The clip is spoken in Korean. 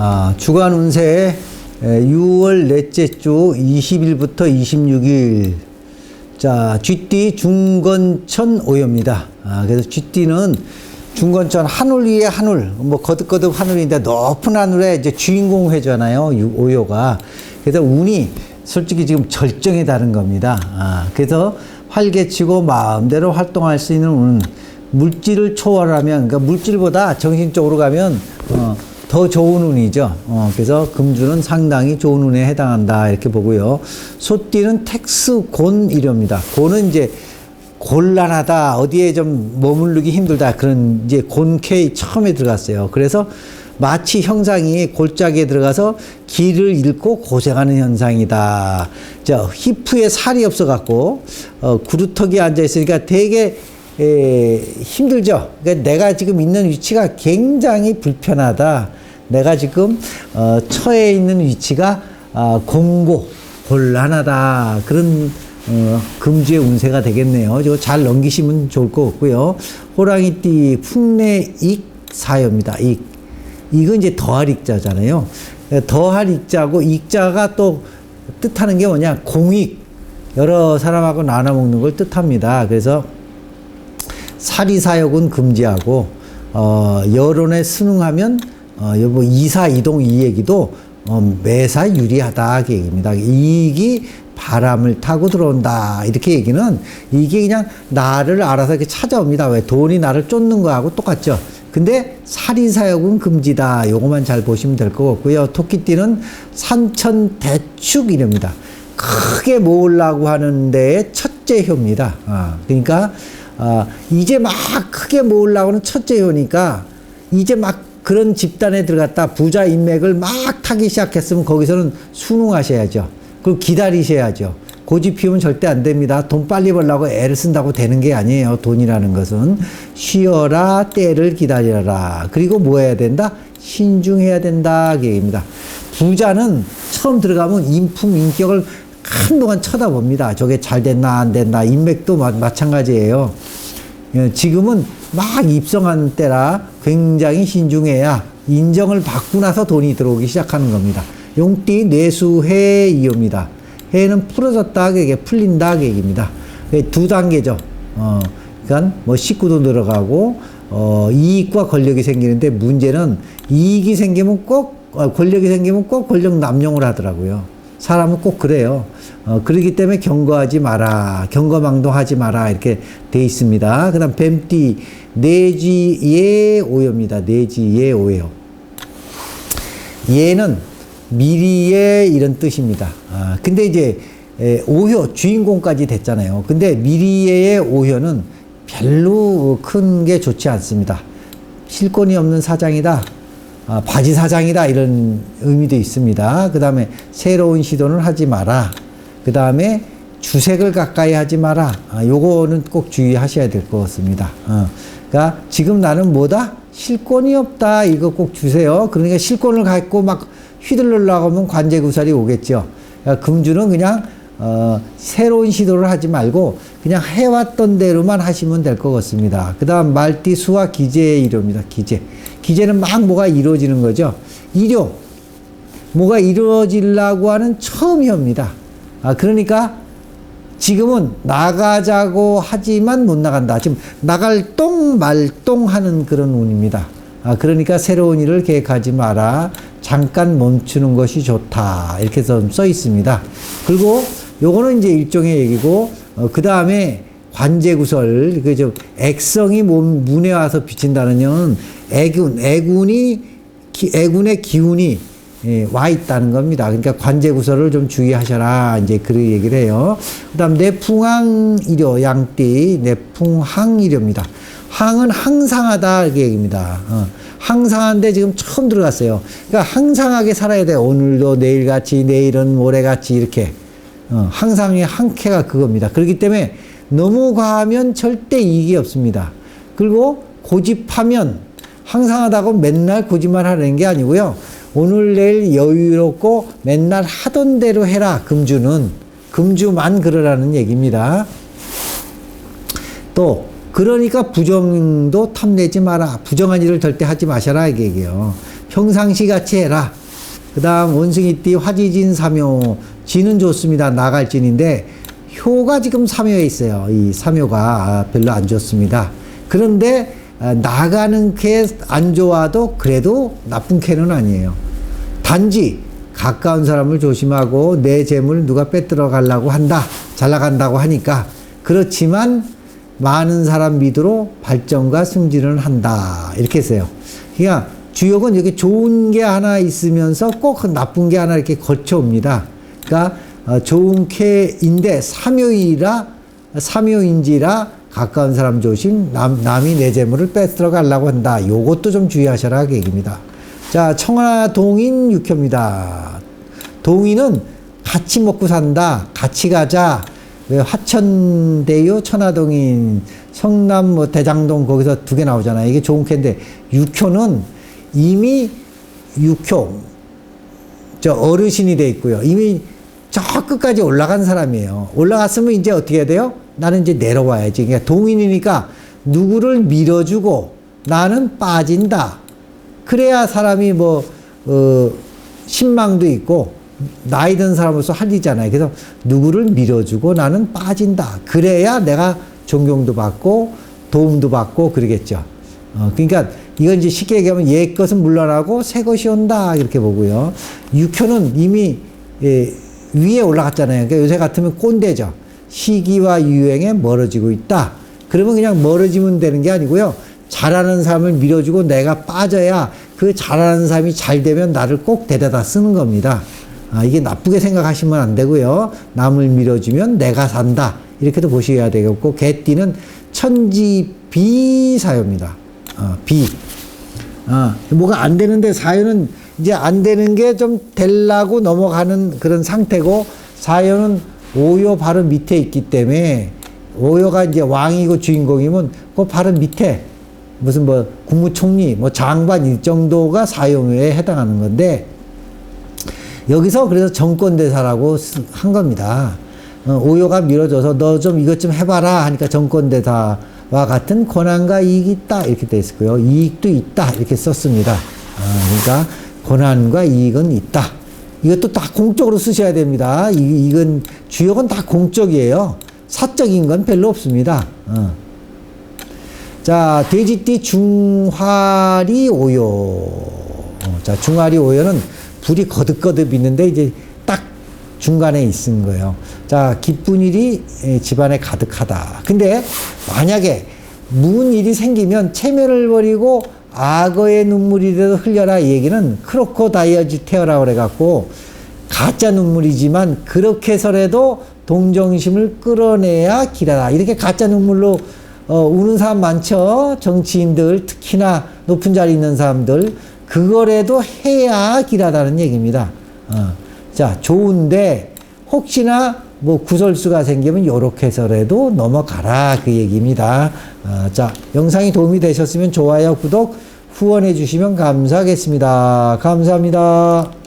아, 주간 운세 6월 넷째 주 20일부터 26일. 자, 쥐띠 중건천 오요입니다. 아, 그래서 쥐띠는 중건천 하늘 위에 하늘, 뭐 거듭거듭 하늘인데 높은 하늘에 이제 주인공 회잖아요. 유- 오요가. 그래서 운이 솔직히 지금 절정에 다른 겁니다. 아, 그래서 활개치고 마음대로 활동할 수 있는 운. 물질을 초월하면, 그러니까 물질보다 정신적으로 가면, 어, 더 좋은 운이죠. 어, 그래서 금주는 상당히 좋은 운에 해당한다. 이렇게 보고요. 소띠는 텍스 곤 이렵니다. 곤은 이제 곤란하다. 어디에 좀 머무르기 힘들다. 그런 이제 곤케이 처음에 들어갔어요. 그래서 마치 형상이 골짜기에 들어가서 길을 잃고 고생하는 현상이다. 저 히프에 살이 없어갖고 어, 구루턱에 앉아 있으니까 되게 에, 힘들죠. 그러니까 내가 지금 있는 위치가 굉장히 불편하다. 내가 지금 어, 처해 있는 위치가 아, 공고 곤란하다. 그런 어, 금주의 운세가 되겠네요. 이거 잘 넘기시면 좋을 것 같고요. 호랑이띠 풍내 익사여입니다. 익. 이건 이제 더할 익자잖아요. 더할 익자고 익자가 또 뜻하는 게 뭐냐? 공익. 여러 사람하고 나눠 먹는 걸 뜻합니다. 그래서 사리사욕은 금지하고 어, 여론에 순응하면 어, 여보 이사 이동 이 얘기도 어, 매사 유리하다 그 얘기입니다. 이익이 바람을 타고 들어온다 이렇게 얘기는 이게 그냥 나를 알아서 이렇게 찾아옵니다. 왜 돈이 나를 쫓는 거하고 똑같죠. 근데 살인사욕은 금지다. 요거만 잘 보시면 될 것 같고요. 토끼띠는 산천 대축 이랍니다. 크게 모으려고 하는데 첫째 효입니다. 아, 그러니까 아, 이제 막 크게 모으려고 하는 첫째 효니까 이제 막 그런 집단에 들어갔다 부자 인맥을 막 타기 시작했으면 거기서는 순응하셔야죠. 그리고 기다리셔야죠. 고집 피우면 절대 안 됩니다. 돈 빨리 벌라고 애를 쓴다고 되는 게 아니에요. 돈이라는 것은 쉬어라 때를 기다려라. 그리고 뭐 해야 된다? 신중해야 된다. 그 얘기입니다. 부자는 처음 들어가면 인품 인격을 한동안 쳐다봅니다. 저게 잘 됐나 안 됐나 인맥도 마, 마찬가지예요. 예, 지금은 막 입성한 때라 굉장히 신중해야 인정을 받고 나서 돈이 들어오기 시작하는 겁니다. 용띠 뇌수해 이옵니다. 해는 풀어졌다 그 얘기, 풀린다 그 얘기입니다. 그두 단계죠. 어, 그러니까 뭐 식구도 늘어가고 어, 이익과 권력이 생기는데 문제는 이익이 생기면 꼭 어, 권력이 생기면 꼭 권력 남용을 하더라고요. 사람은 꼭 그래요. 어, 그러기 때문에 경거하지 마라. 경거망동하지 마라. 이렇게 돼 있습니다. 그 다음 뱀띠, 내지예 오요입니다. 내지예 오요. 예는 미리의 이런 뜻입니다. 아, 근데 이제 에, 오효 주인공까지 됐잖아요. 근데 미리의 오효는 별로 큰 게 좋지 않습니다. 실권이 없는 사장이다. 아, 바지 사장이다 이런 의미도 있습니다. 그 다음에 새로운 시도는 하지 마라. 그 다음에 주색을 가까이 하지 마라. 아, 요거는 꼭 주의하셔야 될 것 같습니다. 어. 그러니까 지금 나는 뭐다? 실권이 없다. 이거 꼭 주세요. 그러니까 실권을 갖고 막 휘둘르려고 하면 관제구살이 오겠죠. 그러니까 금주는 그냥 어, 새로운 시도를 하지 말고 그냥 해왔던 대로만 하시면 될 것 같습니다. 그 다음 말띠 수와 기재의 이료입니다. 기재. 기재는 막 뭐가 이루어지는 거죠. 이료. 뭐가 이루어지려고 하는 처음이옵니다. 아, 그러니까 지금은 나가자고 하지만 못 나간다. 지금 나갈 똥 말똥 하는 그런 운입니다. 아, 그러니까 새로운 일을 계획하지 마라. 잠깐 멈추는 것이 좋다. 이렇게 써, 써 있습니다. 그리고 요거는 이제 일종의 얘기고, 어, 그 다음에 관제구설, 그저 액성이 몸, 문에 와서 비친다는 건 애군, 애군이, 기, 애군의 기운이 예, 와 있다는 겁니다. 그러니까 관제 구설을 좀 주의하셔라. 이제 그 얘기를 해요. 그 다음, 내풍항 이료, 양띠, 내풍항 이료입니다. 항은 항상하다. 이렇게 얘기입니다. 어, 항상한데 지금 처음 들어갔어요. 그러니까 항상하게 살아야 돼. 오늘도 내일 같이, 내일은 모레 같이 이렇게. 어, 항상의 항캐가 그겁니다. 그렇기 때문에 너무 과하면 절대 이익이 없습니다. 그리고 고집하면 항상 하다고 맨날 고집만 하는 게 아니고요. 오늘 내일 여유롭고 맨날 하던 대로 해라. 금주는 금주만 그러라는 얘기입니다. 또 그러니까 부정도 탐내지 마라. 부정한 일을 절대 하지 마셔라 이게 얘기예요. 평상시 같이 해라. 그 다음 원숭이띠 화지진 삼효. 지는 좋습니다. 나갈 진인데 효가 지금 삼효에 있어요. 이 아, 별로 안 좋습니다. 그런데 아, 나가는 캐안 좋아도 그래도 나쁜 캐는 아니에요. 단지 가까운 사람을 조심하고 내 재물 누가 빼들어 가려고 한다. 잘 나간다고 하니까 그렇지만 많은 사람 믿으로 발전과 승진을 한다. 이렇게 했어요. 그러니까 주역은 여기 좋은 게 하나 있으면서 꼭 나쁜 게 하나 이렇게 거쳐옵니다. 그러니까 어, 좋은 캐인데 삼요이라 삼요인지라 가까운 사람 조심 남, 남이 내 재물을 뺏들어 가려고 한다. 요것도 좀 주의하셔라 그 얘기입니다. 자 청하 동인 육효입니다. 동인은 같이 먹고 산다. 같이 가자. 왜 화천대유 천하동인 성남 뭐 대장동 거기서 두 개 나오잖아요. 이게 좋은 캐인데 육효는 이미 육효 저 어르신이 돼 있고요. 이미 저 끝까지 올라간 사람이에요. 올라갔으면 이제 어떻게 해야 돼요? 나는 이제 내려와야지. 그러니까 동인이니까 누구를 밀어주고 나는 빠진다. 그래야 사람이 뭐, 어, 신망도 있고, 나이 든 사람으로서 할 일이잖아요. 그래서 누구를 밀어주고 나는 빠진다. 그래야 내가 존경도 받고, 도움도 받고, 그러겠죠. 어, 그러니까 이건 이제 쉽게 얘기하면 옛 것은 물러나고 새 것이 온다. 이렇게 보고요. 육효는 이미, 예, 위에 올라갔잖아요. 그러니까 요새 같으면 꼰대죠. 시기와 유행에 멀어지고 있다. 그러면 그냥 멀어지면 되는 게 아니고요. 잘하는 사람을 밀어주고 내가 빠져야 그 잘하는 사람이 잘 되면 나를 꼭 데려다 쓰는 겁니다. 아, 이게 나쁘게 생각하시면 안 되고요. 남을 밀어주면 내가 산다. 이렇게도 보셔야 되겠고, 개띠는 천지 비사요입니다. 아, 비. 아, 뭐가 안 되는데 사연은 이제 안 되는 게 좀 될라고 넘어가는 그런 상태고, 사연은 오요 바로 밑에 있기 때문에, 오요가 이제 왕이고 주인공이면 그 바로 밑에 무슨 뭐 국무총리, 뭐 장관 이 정도가 사용에 해당하는 건데 여기서 그래서 정권대사라고 쓰- 한 겁니다. 어, 오요가 밀어줘서 너 좀 이것 좀 해봐라 하니까 정권대사와 같은 권한과 이익이 있다 이렇게 돼 있고요. 이익도 있다 이렇게 썼습니다. 아, 그러니까 권한과 이익은 있다. 이것도 다 공적으로 쓰셔야 됩니다. 이, 이건 주역은 다 공적이에요. 사적인 건 별로 없습니다. 어. 자, 돼지띠 중화리 오요. 어, 자, 중화리 오요는 불이 거듭거듭 있는데 이제 딱 중간에 있는 거예요. 자, 기쁜 일이 에, 집안에 가득하다. 근데 만약에 무슨 일이 생기면 체면을 버리고 악어의 눈물이라도 흘려라 이 얘기는 크로코다이어즈 테어라고 그래갖고 가짜 눈물이지만 그렇게 해서라도 동정심을 끌어내야 길하다. 이렇게 가짜 눈물로 어, 우는 사람 많죠. 정치인들, 특히나 높은 자리 있는 사람들. 그거라도 해야 길하다는 얘기입니다. 어. 자, 좋은데, 혹시나 뭐 구설수가 생기면 요렇게 해서라도 넘어가라. 그 얘기입니다. 어, 자, 영상이 도움이 되셨으면 좋아요, 구독, 후원해 주시면 감사하겠습니다. 감사합니다.